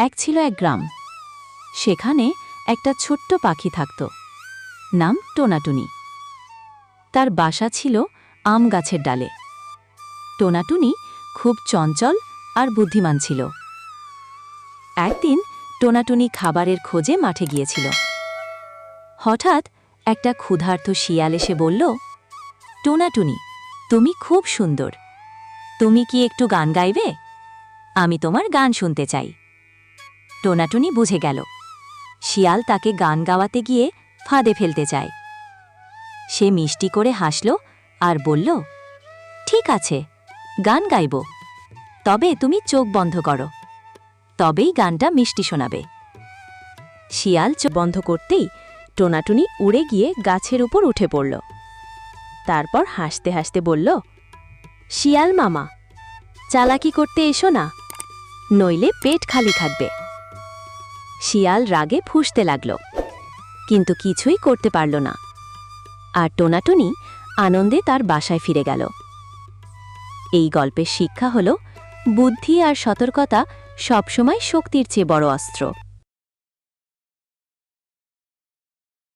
এক ছিল এক গ্রাম। সেখানে একটা ছোট্ট পাখি থাকত। নাম টোনাটুনি। তার বাসা ছিল আম গাছের ডালে। টোনাটুনি খুব চঞ্চল আর বুদ্ধিমান ছিল। একদিন টোনাটুনি খাবারের খোঁজে মাঠে গিয়েছিল। হঠাৎ একটা ক্ষুধার্ত শিয়াল এসে বলল, টোনাটুনি, তুমি খুব সুন্দর। তুমি কি একটু গান গাইবে? আমি তোমার গান শুনতে চাই। টোনাটুনি বুঝে গেল। শিয়াল তাকে গান গাওয়াতে গিয়ে ফাঁদে ফেলতে চায়। সে মিষ্টি করে হাসল আর বলল, ঠিক আছে, গান গাইব। তবে তুমি চোখ বন্ধ করো। তবেই গানটা মিষ্টি শোনাবে। শিয়াল চোখ বন্ধ করতেই টোনাটুনি উড়ে গিয়ে গাছের উপর উঠে পড়ল। তারপর হাসতে হাসতে বলল, শিয়াল মামা, চালাকি করতে এসো না, নইলে পেট খালি থাকবে শিয়াল রাগে ফুসতে লাগল। কিন্তু কিছুই করতে পারল না। আর টোনাটুনি আনন্দে তার বাসায় ফিরে গেল। এই গল্পের শিক্ষা হল, বুদ্ধি আর সতর্কতা সবসময় শক্তির চেয়ে বড় অস্ত্র।